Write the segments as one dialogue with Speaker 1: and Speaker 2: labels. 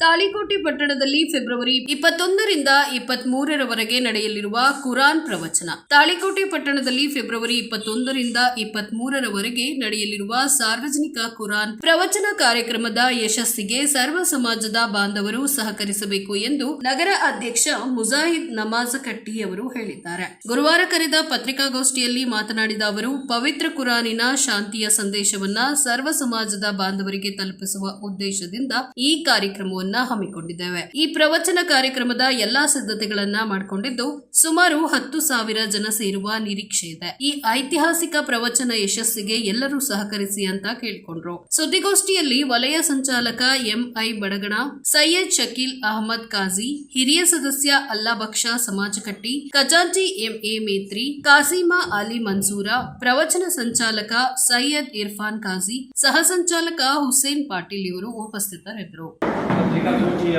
Speaker 1: ತಾಳಿಕೋಟೆ ಪಟ್ಟಣದಲ್ಲಿ ಫೆಬ್ರವರಿ ಇಪ್ಪತ್ತೊಂದರಿಂದ ಇಪ್ಪತ್ತ್ ಮೂರರವರೆಗೆ ನಡೆಯಲಿರುವ ಕುರಾನ್ ಪ್ರವಚನ. ತಾಳಿಕೋಟೆ ಪಟ್ಟಣದಲ್ಲಿ ಫೆಬ್ರವರಿ ಇಪ್ಪತ್ತೊಂದರಿಂದ ಇಪ್ಪತ್ತ್ ಮೂರರವರೆಗೆ ನಡೆಯಲಿರುವ ಸಾರ್ವಜನಿಕ ಕುರಾನ್ ಪ್ರವಚನ ಕಾರ್ಯಕ್ರಮದ ಯಶಸ್ಸಿಗೆ ಸರ್ವ ಸಮಾಜದ ಬಾಂಧವರು ಸಹಕರಿಸಬೇಕು ಎಂದು ನಗರ ಅಧ್ಯಕ್ಷ ಮುಜಾಹಿದ್ ನಮಾಜ್ ಕಟ್ಟಿ ಅವರು ಹೇಳಿದ್ದಾರೆ. ಗುರುವಾರ ಕರೆದ ಪತ್ರಿಕಾಗೋಷ್ಠಿಯಲ್ಲಿ ಮಾತನಾಡಿದ ಅವರು, ಪವಿತ್ರ ಕುರಾನಿನ ಶಾಂತಿಯ ಸಂದೇಶವನ್ನ ಸರ್ವ ಸಮಾಜದ ಬಾಂಧವರಿಗೆ ತಲುಪಿಸುವ ಉದ್ದೇಶದಿಂದ ಈ ಕಾರ್ಯಕ್ರಮವನ್ನ ಹಮ್ಮಿಕೊಂಡಿದ್ದೇವೆ ಈ ಪ್ರವಚನ ಕಾರ್ಯಕ್ರಮದ ಎಲ್ಲಾ ಸಿದ್ಧತೆಗಳನ್ನ ಮಾಡಿಕೊಂಡಿದ್ದು ಸುಮಾರು ಹತ್ತು ಸಾವಿರ ಜನ ಸೇರುವ ನಿರೀಕ್ಷೆ ಇದೆ. ಈ ಐತಿಹಾಸಿಕ ಪ್ರವಚನ ಯಶಸ್ಸಿಗೆ ಎಲ್ಲರೂ ಸಹಕರಿಸಿ ಅಂತ ಕೇಳಿಕೊಂಡ್ರು. ಸುದ್ದಿಗೋಷ್ಠಿಯಲ್ಲಿ ವಲಯ ಸಂಚಾಲಕ ಎಂಐ ಬಡಗಣ, ಸೈಯದ್ ಶಕೀಲ್ ಅಹಮದ್ ಕಾಜಿ, ಹಿರಿಯ ಸದಸ್ಯ ಅಲ್ಲಾಬಕ್ಷ ಸಮಾಜ ಕಟ್ಟಿ ಖಜಾಂಚಿ ಎಂಎ ಮೇತ್ರಿ, ಕಾಸಿಮಾ ಅಲಿ ಮನ್ಸೂರ, ಪ್ರವಚನ ಸಂಚಾಲಕ ಸೈಯದ್ ಇರ್ಫಾನ್ ಕಾಜಿ, ಸಹ ಸಂಚಾಲಕ ಹುಸೇನ್ ಪಾಟೀಲ್ ಇವರು ಉಪಸ್ಥಿತರಿದ್ದರು.
Speaker 2: ಪತ್ರಿಕಾಗೋಷ್ಠಿಯ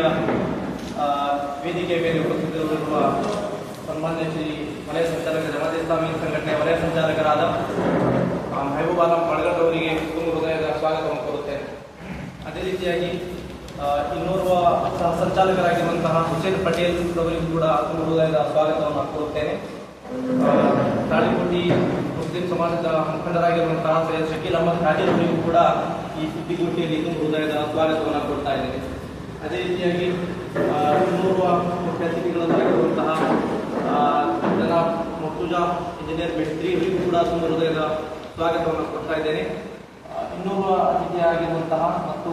Speaker 2: ವೇದಿಕೆ ಮೇಲೆ ಉಪಸ್ಥಿತರಿರುವ ಸನ್ಮಾನ್ಯ ಶ್ರೀ ವಲಯ ಸಂಚಾಲಕ ಜಮಾತ್ ಸಂಘಟನೆಯ ವಲಯ ಸಂಚಾಲಕರಾದ ಆ, ಮೆಹಬೂಬ್ ಆಲಂ ಅವರಿಗೆ ಹೃದಯದ ಸ್ವಾಗತವನ್ನು ಕೋರುತ್ತೇನೆ. ಅದೇ ರೀತಿಯಾಗಿ ಇನ್ನೋರ್ವ ಸಹ ಸಂಚಾಲಕರಾಗಿರುವಂತಹ ಹುಸೇನ್ ಪಟೇಲ್ ಅವರಿಗೂ ಕೂಡ ತುಂಬ ಹೃದಯದ ಸ್ವಾಗತವನ್ನು ಕೋರುತ್ತೇನೆ. ತಾಳಿಕೋಟಿ ಮುಸ್ಲಿಂ ಸಮಾಜದ ಮುಖಂಡರಾಗಿರುವಂತಹ ಸೈಯದ್ ಶಕೀಲ್ ಅಹಮದ್ ಖಾಜೀರ್ ಅವರಿಗೂ ಕೂಡ ಈ ಸುದ್ದಿಗೋಷ್ಠಿಯಲ್ಲಿ ತುಂಬ ಹೃದಯದ ಸ್ವಾಗತವನ್ನು ಕೊಡ್ತಾ ಇದ್ದೇನೆ. ಅದೇ ರೀತಿಯಾಗಿ ಆ, ಇನ್ನೋರ್ವ ಮುಖ್ಯ ಅತಿಥಿಗಳಾಗಿರುವಂತಹ ಆ, ಜನಾಬ್ ಮುರ್ತುಜಾ ಇಂಜಿನಿಯರ್ ಮಿಸ್ತ್ರಿ ಅವರಿಗೂ ಕೂಡ ತುಂಬ ಹೃದಯದ ಸ್ವಾಗತವನ್ನು ಕೊಡ್ತಾ ಇದ್ದೇನೆ. ಇನ್ನೊಬ್ಬ ಅತಿಥಿಯಾಗಿರುವಂತಹ ಮತ್ತು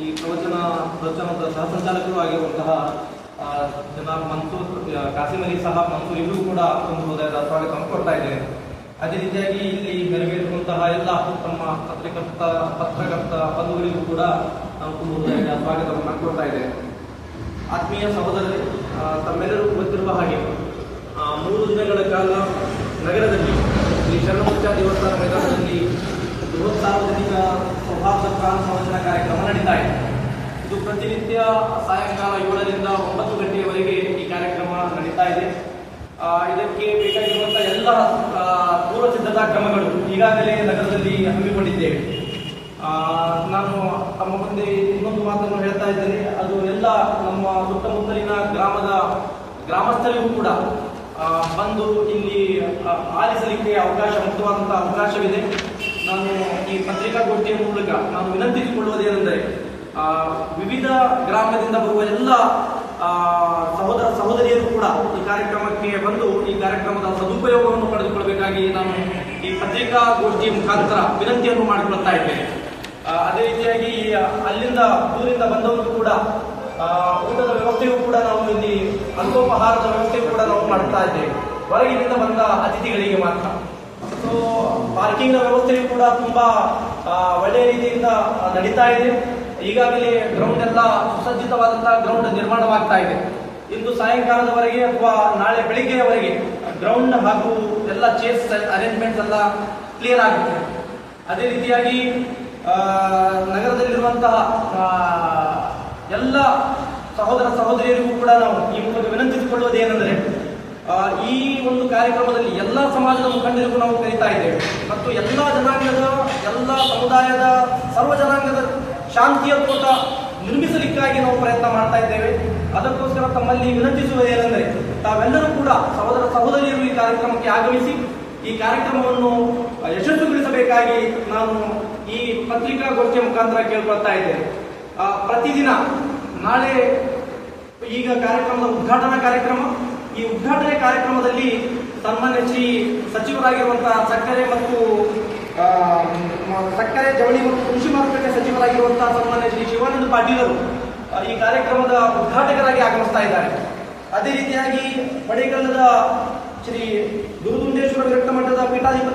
Speaker 2: ಈ ಪ್ರವಚನ ಪ್ರವಚನದ ಸಹ ಆಗಿರುವಂತಹ ಜನಾಬ್ ಮನ್ಸೂರ್ ಕಾಸಿಮ್ ಅಲಿ ಸಾಹಬ್ ಮನ್ಸೂರ್ ಇವರು ಕೂಡ ತುಂಬ ಹೃದಯದ ಸ್ವಾಗತವನ್ನು ಕೊಡ್ತಾ ಇದ್ದೇನೆ. ಅದೇ ರೀತಿಯಾಗಿ ಇಲ್ಲಿ ನೆರವೇರಿಸುವಂತಹ ಎಲ್ಲ ತಮ್ಮ ಪತ್ರಕರ್ತ ಪತ್ರಕರ್ತ ಬಂಧುಗಳಿಗೂ ಕೂಡ ನಾವು ತುಂಬ ಹೃದಯದ ಸ್ವಾಗತವನ್ನು ಕೊಡ್ತಾ ಇದೆ ಆತ್ಮೀಯ ಸಹೋದರರೇ ತಮ್ಮೆಲ್ಲರೂ ಗೊತ್ತಿರುವ ಹಾಗೆ ಮೂರು ದಿನಗಳ ಕಾಲ ನಗರದಲ್ಲಿ ಈ ಶರಣಮುಚ್ಚ ದೇವಸ್ಥಾನ ಮೈದಾನದಲ್ಲಿ ಬೃಹತ್ ಸಾರ್ವಜನಿಕ ಸೌಹಾರ್ದ ಪ್ರಾಣ ಸಂವಚನ ಕಾರ್ಯಕ್ರಮ ನಡೀತಾ ಇದೆ. ಇದು ಪ್ರತಿನಿತ್ಯ ಸಾಯಂಕಾಲ ಏಳರಿಂದ ಒಂಬತ್ತು ಗಂಟೆಯವರೆಗೆ ಈ ಕಾರ್ಯಕ್ರಮ ನಡೀತಾ ಇದೆ. ಇದಕ್ಕೆ ಬೇಕಾಗಿರುವಂತಹ ಎಲ್ಲ ಪೂರ್ವ ಸಿದ್ಧತಾ ಕ್ರಮಗಳು ಈಗಾಗಲೇ ನಗರದಲ್ಲಿ ಹಮ್ಮಿಕೊಂಡಿದ್ದೇವೆ. ನಾನು ತಮ್ಮ ಮುಂದೆ ಇನ್ನೊಂದು ಮಾತನ್ನು ಹೇಳ್ತಾ ಇದ್ದೇನೆ. ಅದು ಎಲ್ಲ ನಮ್ಮ ಸುತ್ತಮುತ್ತಲಿನ ಗ್ರಾಮದ ಗ್ರಾಮಸ್ಥರಿಗೂ ಕೂಡ ಬಂದು ಇಲ್ಲಿ ಆಲಿಸಲಿಕ್ಕೆ ಅವಕಾಶ ಮುಕ್ತವಾದಂತಹ ಅವಕಾಶವಿದೆ. ನಾನು ಈ ಪತ್ರಿಕಾಗೋಷ್ಠಿಯ ಮೂಲಕ ನಾನು ವಿನಂತಿಸಿಕೊಳ್ಳುವುದೇನೆಂದರೆ ಆ, ವಿವಿಧ ಗ್ರಾಮದಿಂದ ಬರುವ ಎಲ್ಲ ಸಹೋದರ ಸಹೋದರಿಯರು ಕೂಡ ಈ ಕಾರ್ಯಕ್ರಮಕ್ಕೆ ಬಂದು ಈ ಕಾರ್ಯಕ್ರಮದ ಸದುಪಯೋಗವನ್ನು ಪಡೆದುಕೊಳ್ಳಬೇಕಾಗಿ ನಾನು ಈ ಪತ್ರಿಕಾಗೋಷ್ಠಿಯ ಮುಖಾಂತರ ವಿನಂತಿಯನ್ನು ಮಾಡಿಕೊಳ್ತಾ ಇದ್ದೇನೆ. ಅದೇ ರೀತಿಯಾಗಿ ಅಲ್ಲಿಂದ ದೂರಿಂದ ಬಂದವರು ಕೂಡ ಊಟದ ವ್ಯವಸ್ಥೆಯೂ ಕೂಡ ನಾವು ಇಲ್ಲಿ ಅಲ್ಪೋಪಹಾರದ ವ್ಯವಸ್ಥೆಯೂ ಕೂಡ ನಾವು ಮಾಡ್ತಾ ಇದ್ದೇವೆ. ಹೊರಗಿನಿಂದ ಬಂದ ಅತಿಥಿಗಳಿಗೆ ಮಾತ್ರ. ಸೊ ಪಾರ್ಕಿಂಗ್ನ ವ್ಯವಸ್ಥೆಯು ಕೂಡ ತುಂಬಾ ಒಳ್ಳೆಯ ರೀತಿಯಿಂದ ನಡೀತಾ ಇದೆ. ಈಗಾಗಲೇ ಗ್ರೌಂಡ್ ಎಲ್ಲ ಸುಸಜ್ಜಿತವಾದಂತಹ ಗ್ರೌಂಡ್ ನಿರ್ಮಾಣವಾಗ್ತಾ ಇದೆ. ಇಂದು ಸಾಯಂಕಾಲದವರೆಗೆ ಅಥವಾ ನಾಳೆ ಬೆಳಿಗ್ಗೆಯವರೆಗೆ ಗ್ರೌಂಡ್ ಹಾಗೂ ಎಲ್ಲ ಚೇರ್ಸ್ ಅರೇಂಜ್ಮೆಂಟ್ಸ್ ಎಲ್ಲ ಕ್ಲಿಯರ್ ಆಗುತ್ತೆ. ಅದೇ ರೀತಿಯಾಗಿ ನಗರದಲ್ಲಿರುವಂತಹ ಎಲ್ಲ ಸಹೋದರ ಸಹೋದರಿಯರಿಗೂ ಕೂಡ ನಾವು ಈ ಮೂಲಕ ವಿನಂತಿಸಿಕೊಳ್ಳುವುದೇನೆಂದರೆ ಈ ಒಂದು ಕಾರ್ಯಕ್ರಮದಲ್ಲಿ ಎಲ್ಲ ಸಮಾಜದ ಮುಖಂಡರಿಗೂ ನಾವು ಕರೀತಾ ಇದ್ದೇವೆ. ಮತ್ತು ಎಲ್ಲ ಜನಾಂಗದ, ಎಲ್ಲ ಸಮುದಾಯದ, ಸರ್ವ ಜನಾಂಗದ ಶಾಂತಿಯ ಕೂಟ ನಿರ್ಮಿಸಲಿಕ್ಕಾಗಿ ನಾವು ಪ್ರಯತ್ನ ಮಾಡ್ತಾ ಇದ್ದೇವೆ. ಅದಕ್ಕೋಸ್ಕರ ತಮ್ಮಲ್ಲಿ ವಿನಂತಿಸುವುದೇನೆಂದರೆ, ತಾವೆಲ್ಲರೂ ಕೂಡ ಸಹೋದರ ಸಹೋದರಿಯರು ಈ ಕಾರ್ಯಕ್ರಮಕ್ಕೆ ಆಗಮಿಸಿ, ಈ ಕಾರ್ಯಕ್ರಮವನ್ನು ಯಶಸ್ವಿಗೊಳಿಸಬೇಕಾಗಿ ನಾನು ಈ ಪತ್ರಿಕಾಗೋಷ್ಠಿಯ ಮುಖಾಂತರ ಕೇಳ್ಕೊಳ್ತಾ ಇದ್ದೇನೆ ಆ, ಪ್ರತಿದಿನ ನಾಳೆ ಈಗ ಕಾರ್ಯಕ್ರಮದ ಉದ್ಘಾಟನಾ ಕಾರ್ಯಕ್ರಮ. ಈ ಉದ್ಘಾಟನೆ ಕಾರ್ಯಕ್ರಮದಲ್ಲಿ ಸನ್ಮಾನ್ಯ ಶ್ರೀ ಸಚಿವರಾಗಿರುವಂತಹ ಸಕ್ಕರೆ ಮತ್ತು ಸಕ್ಕರೆ ಜವಳಿ ಮತ್ತು ಕೃಷಿ ಮಾರುಕಟ್ಟೆ ಸಚಿವರಾಗಿರುವಂತಹ ಸನ್ಮಾನ್ಯ ಶ್ರೀ ಶಿವಾನಂದ ಪಾಟೀಲರು ಈ ಕಾರ್ಯಕ್ರಮದ ಉದ್ಘಾಟಕರಾಗಿ ಆಗಮಿಸ್ತಾ ಇದ್ದಾರೆ. ಅದೇ ರೀತಿಯಾಗಿ ಮಡಿಕಲ್ಲದ ಶ್ರೀ ದುರುದುಂಡೇಶ್ವರ ಮಠದ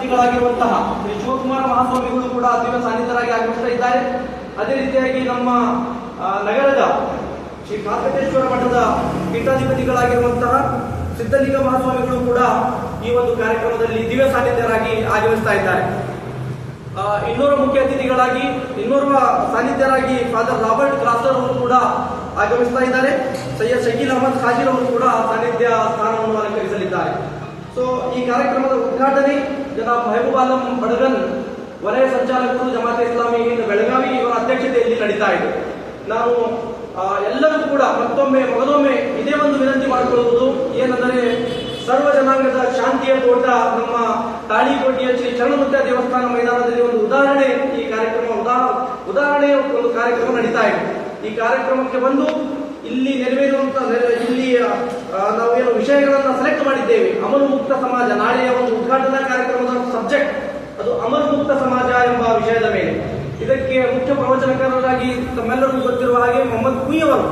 Speaker 2: ಪೀಠಾಧಿಪತಿಗಳಾಗಿರುವಂತಹ ಶ್ರೀ ಶಿವಕುಮಾರ ಮಹಾಸ್ವಾಮಿಗಳು ಕೂಡ ಅತೀವ ಸಾನ್ನಿಧ್ಯರಾಗಿ ಆಗಮಿಸ್ತಾ ಇದ್ದಾರೆ. ಅದೇ ರೀತಿಯಾಗಿ ನಮ್ಮ ನಗರದ ಶ್ರೀ ಕಾರ್ಕಟೇಶ್ವರ ಮಠದ ಪೀಠಾಧಿಪತಿಗಳಾಗಿರುವಂತಹ ಸಿದ್ಧಲಿಂಗ ಮಹಾಸ್ವಾಮಿಗಳು ಕೂಡ ಈ ಒಂದು ಕಾರ್ಯಕ್ರಮದಲ್ಲಿ ದಿವ್ಯ ಸಾನ್ನಿಧ್ಯರಾಗಿ ಆಗಮಿಸ್ತಾ ಇದ್ದಾರೆ. ಇನ್ನೋರ್ವ ಮುಖ್ಯ ಅತಿಥಿಗಳಾಗಿ ಇನ್ನೋರ್ವ ಸಾನ್ನಿಧ್ಯರಾಗಿ ಫಾದರ್ ರಾಬರ್ಟ್ ಕ್ರಾಸರ್ ಅವರು ಕೂಡ ಆಗಮಿಸ್ತಾ ಇದ್ದಾರೆ. ಸೈಯದ್ ಶಕೀಲ್ ಅಹಮದ್ ಖಾಜಿರ್ ಅವರು ಕೂಡ ಸಾನ್ನಿಧ್ಯ ಸ್ಥಾನವನ್ನು ಅಲಂಕರಿಸಲಿದ್ದಾರೆ. ಸೊ ಈ ಕಾರ್ಯಕ್ರಮದ ಉದ್ಘಾಟನೆ ಜನಾಬ್ ಮೆಹಬೂಬ್ ಆಲಂ ಬಡಗನ್ ವಲಯ ಸಂಚಾಲಕರು ಜಮಾತೆ ಇಸ್ಲಾಮಿ ಬೆಳಗಾವಿ ಇವರ ಅಧ್ಯಕ್ಷತೆಯಲ್ಲಿ ನಡೀತಾ ಇದೆ. ನಾವು ಎಲ್ಲರೂ ಕೂಡ ಮತ್ತೊಮ್ಮೆ ಮೊದಲೊಮ್ಮೆ ಇದೇ ಒಂದು ವಿನಂತಿ ಮಾಡಿಕೊಳ್ಳುವುದು ಏನೆಂದರೆ ಸರ್ವ ಜನಾಂಗದ ಶಾಂತಿಯ ತೋಟ ನಮ್ಮ ತಾಳಿಕೋಟೆಯ ಶ್ರೀ ಚರಣಮುತ್ತ ದೇವಸ್ಥಾನ ಮೈದಾನದಲ್ಲಿ ಒಂದು ಉದಾಹರಣೆ ಈ ಕಾರ್ಯಕ್ರಮ ಉದಾ, ಉದಾಹರಣೆಯ ಒಂದು ಕಾರ್ಯಕ್ರಮ ನಡೀತಾ ಇದೆ. ಈ ಕಾರ್ಯಕ್ರಮಕ್ಕೆ ಬಂದು ಇಲ್ಲಿ ನೆರವೇರುವಂತ ಇಲ್ಲಿ ನಾವೇನು ವಿಷಯಗಳನ್ನ ಸೆಲೆಕ್ಟ್ ಮಾಡಿದ್ದೇವೆ. ಅಮಲು ಮುಕ್ತ ಸಮಾಜ. ನಾಳೆಯ ಒಂದು ಉದ್ಘಾಟನಾ ಕಾರ್ಯಕ್ರಮದ ಸಬ್ಜೆಕ್ಟ್ ಅದು ಅಮಲು ಮುಕ್ತ ಸಮಾಜ ಎಂಬ ವಿಷಯದ ಮೇಲೆ. ಇದಕ್ಕೆ ಮುಖ್ಯ ಪ್ರವಚನಕಾರರಾಗಿ ತಮ್ಮೆಲ್ಲರಿಗೂ ಗೊತ್ತಿರುವ ಹಾಗೆ ಮೊಹಮ್ಮದ್ ಕುಯ್ಯವರು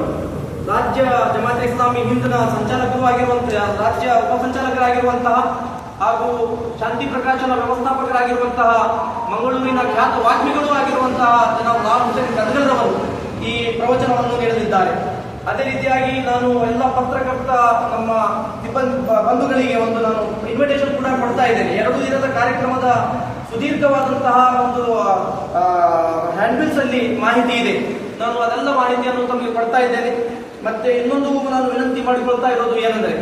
Speaker 2: ರಾಜ್ಯ ಜಮಾತೆ ಇಸ್ಲಾಮಿ ಹಿಂದಿನ ಸಂಚಾಲಕರು ಆಗಿರುವಂತಹ ರಾಜ್ಯ ಉಪಸಂಚಾಲಕರಾಗಿರುವಂತಹ ಹಾಗೂ ಶಾಂತಿ ಪ್ರಕಾಶನ ವ್ಯವಸ್ಥಾಪಕರಾಗಿರುವಂತಹ ಮಂಗಳೂರಿನ ಖ್ಯಾತ ವಾಗ್ಮಿಗಳು ಆಗಿರುವಂತಹ ಜನಾಬ್ ಲಾಲ್ ಹುಸೇನ್ ಗದ್ಗರವರು ಈ ಪ್ರವಚನವನ್ನು ನೀಡಲಿದ್ದಾರೆ. ಅದೇ ರೀತಿಯಾಗಿ ನಾನು ಎಲ್ಲ ಪತ್ರಕರ್ತ ನಮ್ಮ ಬಂಧುಗಳಿಗೆ ಒಂದು ನಾನು ಇನ್ವಿಟೇಷನ್ ಕೂಡ ಕೊಡ್ತಾ ಇದ್ದೇನೆ. ಎರಡು ದಿನದ ಕಾರ್ಯಕ್ರಮದ ಸುದೀರ್ಘವಾದಂತಹ ಒಂದು ಹ್ಯಾಂಡ್ಬಿಲ್ಸ್ ಅಲ್ಲಿ ಮಾಹಿತಿ ಇದೆ. ನಾನು ಅದೆಲ್ಲ ಮಾಹಿತಿಯನ್ನು ತಮಗೆ ಕೊಡ್ತಾ ಇದ್ದೇನೆ. ಮತ್ತೆ ಇನ್ನೊಂದು ನಾನು ವಿನಂತಿ ಮಾಡಿಕೊಳ್ತಾ ಇರೋದು ಏನಂದ್ರೆ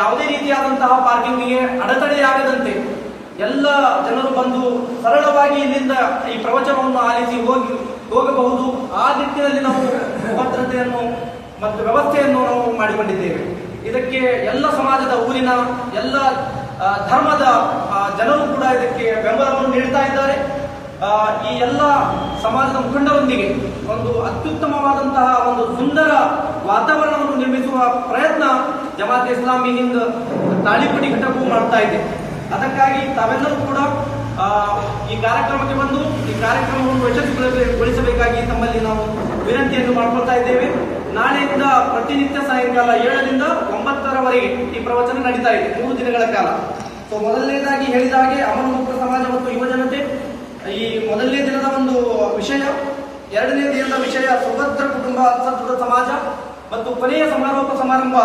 Speaker 2: ಯಾವುದೇ ರೀತಿಯಾದಂತಹ ಪಾರ್ಕಿಂಗ್ಗೆ ಅಡೆತಡೆಯಾಗದಂತೆ ಎಲ್ಲ ಜನರು ಬಂದು ಸರಳವಾಗಿ ಇಲ್ಲಿಂದ ಈ ಪ್ರವಚನವನ್ನು ಆಲಿಸಿ ಹೋಗಿ, ಹೋಗಬಹುದು. ಆ ನಿಟ್ಟಿನಲ್ಲಿ ನಾವು ಭದ್ರತೆಯನ್ನು ಮತ್ತು ವ್ಯವಸ್ಥೆಯನ್ನು ನಾವು ಮಾಡಿಕೊಂಡಿದ್ದೇವೆ. ಇದಕ್ಕೆ ಎಲ್ಲ ಸಮಾಜದ ಊರಿನ ಎಲ್ಲ ಧರ್ಮದ ಜನರು ಕೂಡ ಇದಕ್ಕೆ ಬೆಂಬಲವನ್ನು ನೀಡ್ತಾ ಇದ್ದಾರೆ. ಈ ಎಲ್ಲ ಸಮಾಜದ ಮುಖಂಡರೊಂದಿಗೆ ಒಂದು ಅತ್ಯುತ್ತಮವಾದಂತಹ ಒಂದು ಸುಂದರ ವಾತಾವರಣವನ್ನು ನಿರ್ಮಿಸುವ ಪ್ರಯತ್ನ ಜಮಾತ್ ಇಸ್ಲಾಮಿ ಹಿಂದ್ ತಾಳಿಪಡಿ ಘಟಕವು ಮಾಡ್ತಾ ಇದೆ. ಅದಕ್ಕಾಗಿ ತಾವೆಲ್ಲರೂ ಕೂಡ ಈ ಕಾರ್ಯಕ್ರಮಕ್ಕೆ ಬಂದು ಈ ಕಾರ್ಯಕ್ರಮವನ್ನು ಯಶಸ್ವಿಗೊಳಿಸಬೇಕಾಗಿ ತಮ್ಮಲ್ಲಿ ನಾವು ವಿನಂತಿಯನ್ನು ಮಾಡ್ಕೊಳ್ತಾ ಇದ್ದೇವೆ. ನಾಳೆಯಿಂದ ಪ್ರತಿನಿತ್ಯ ಸಾಯಂಕಾಲ ಏಳರಿಂದ ಒಂಬತ್ತರವರೆಗೆ ಈ ಪ್ರವಚನ ನಡೀತಾ ಇದೆ, ಮೂರು ದಿನಗಳ ಕಾಲ. ಸೊ ಮೊದಲನೇದಾಗಿ ಹೇಳಿದ ಹಾಗೆ ಅಮರ ಮುಕ್ತ ಸಮಾಜ ಮತ್ತು ಯುವಜನತೆ ಈ ಮೊದಲನೇ ದಿನದ ಒಂದು ವಿಷಯ, ಎರಡನೇ ದಿನದ ವಿಷಯ ಸುಭದ್ರ ಕುಟುಂಬ ಸದೃಢ ಸಮಾಜ ಮತ್ತು ಕೊನೆಯ ಸಮಾರೋಪ ಸಮಾರಂಭ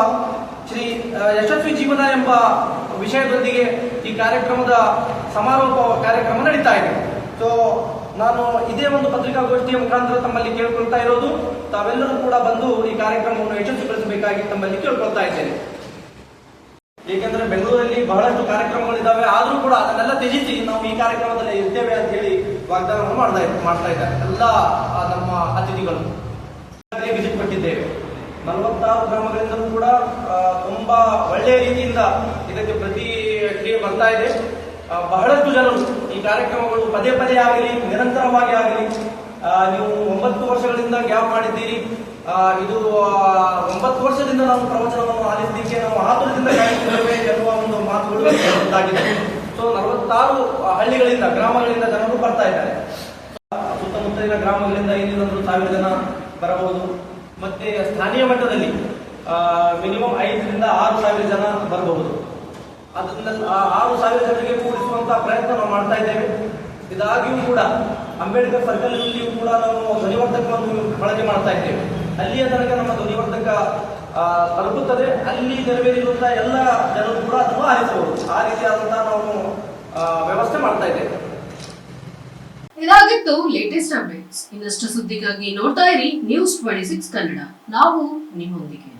Speaker 2: ಶ್ರೀ ಯಶಸ್ವಿ ಜೀವನ ಎಂಬ ವಿಷಯದೊಂದಿಗೆ ಈ ಕಾರ್ಯಕ್ರಮದ ಸಮಾರೋಪ ಕಾರ್ಯಕ್ರಮ ನಡೀತಾ ಇದೆ. ಸೊ ನಾನು ಇದೇ ಒಂದು ಪತ್ರಿಕಾಗೋಷ್ಠಿಯ ಮುಖಾಂತರ ತಮ್ಮಲ್ಲಿ ಕೇಳ್ಕೊಳ್ತಾ ಇರೋದು. ತಾವೆಲ್ಲರೂ ಕೂಡ ಬಂದು ಈ ಕಾರ್ಯಕ್ರಮವನ್ನು ಯಶಸ್ವಿಗೊಳಿಸಬೇಕಾಗಿ ತಮ್ಮಲ್ಲಿ ಕೇಳ್ಕೊಳ್ತಾ ಇದ್ದೇನೆ. ಏಕೆಂದ್ರೆ ಬೆಂಗಳೂರಲ್ಲಿ ಬಹಳಷ್ಟು ಕಾರ್ಯಕ್ರಮಗಳಿದ್ದಾವೆ. ಆದರೂ ಕೂಡ ಅದನ್ನೆಲ್ಲ ತ್ಯಜಿಸಿ ನಾವು ಈ ಕಾರ್ಯಕ್ರಮದಲ್ಲಿ ಇರ್ತೇವೆ ಅಂತ ಹೇಳಿ ವಾಗ್ದಾನವನ್ನು ಮಾಡ್ತಾ ಮಾಡ್ತಾ ಇದ್ದಾರೆ. ಎಲ್ಲ ನಮ್ಮ ಅತಿಥಿಗಳು. ವಿಸಿಟ್ ಕೊಟ್ಟಿದ್ದೇವೆ. ನಲವತ್ತಾರು ಗ್ರಾಮಗಳಿಂದಲೂ ಕೂಡ ತುಂಬಾ ಒಳ್ಳೆಯ ರೀತಿಯಿಂದ ಇದಕ್ಕೆ ಪ್ರತಿಕ್ರಿಯೆ ಬರ್ತಾ ಇದೆ. ಬಹಳಷ್ಟು ಜನರು ಈ ಕಾರ್ಯಕ್ರಮಗಳು ಪದೇ ಪದೇ ಆಗಲಿ, ನಿರಂತರವಾಗಿ ಆಗಲಿ ನೀವು ಒಂಬತ್ತು ವರ್ಷಗಳಿಂದ ಗ್ಯಾಪ್ ಮಾಡಿದ್ದೀರಿ. ಇದು ಒಂಬತ್ತು ವರ್ಷದಿಂದ ನಾವು ಪ್ರವಚನವನ್ನು ಆಲಿಸಲಿಕ್ಕೆ ನಾವು ಆತುರದಿಂದ ಕಾಯುತ್ತಿದ್ದೇವೆ ಎನ್ನುವ ಒಂದು ಮಾತುಗಳು ಗೊತ್ತಾಗಿದೆ ಸೊ, ನಲವತ್ತಾರು ಹಳ್ಳಿಗಳಿಂದ, ಗ್ರಾಮಗಳಿಂದ ಜನರು ಬರ್ತಾ ಇದ್ದಾರೆ. ಸುತ್ತಮುತ್ತಲಿನ ಗ್ರಾಮಗಳಿಂದ ಒಂದು ಸಾವಿರ ಜನ ಬರಬಹುದು. ಮತ್ತೆ ಸ್ಥಳೀಯ ಮಟ್ಟದಲ್ಲಿ ಮಿನಿಮಮ್ ಐದರಿಂದ ಆರು ಸಾವಿರ ಜನ ಬರಬಹುದು. ಅದನ್ನ ಆರು ಸಾವಿರ ಜನರಿಗೆ ಕೂಡಿಸುವಂತಹ ಪ್ರಯತ್ನ ನಾವು ಮಾಡ್ತಾ ಇದ್ದೇವೆ. ಇದಾಗಿಯೂ ಕೂಡ ಅಂಬೇಡ್ಕರ್ ಸರ್ಕಲ್ ನಲ್ಲಿಯೂ ಕೂಡ ನಾವು ಧ್ವನಿವರ್ಧಕವನ್ನು ಬಳಕೆ ಮಾಡ್ತಾ ಇದ್ದೇವೆ. ಅಲ್ಲಿಯ ತನಕ ನಮ್ಮ ಧ್ವನಿವರ್ಧಕ ತಲುಪುತ್ತದೆ. ಅಲ್ಲಿ ನೆರವೇರಿರುವಂತಹ ಎಲ್ಲ ಜನರು ಕೂಡ ಅದನ್ನು ಆಲಿಸಬಹುದು ಆ ರೀತಿಯಾದಂತಹ ನಾವು ವ್ಯವಸ್ಥೆ ಮಾಡ್ತಾ ಇದ್ದೇವೆ.
Speaker 3: ಇದಾಗಿತ್ತು ಲೇಟೆಸ್ಟ್ ಅಪ್ಡೇಟ್ಸ್ ಇನ್ನಷ್ಟು ಸುದ್ದಿಗಾಗಿ ನೋಡ್ತಾ ಇರಿ ನ್ಯೂಸ್ ಟ್ವೆಂಟಿ ಸಿಕ್ಸ್ ಕನ್ನಡ. ನಾವು ನಿಮ್ಮೊಂದಿಗೆ.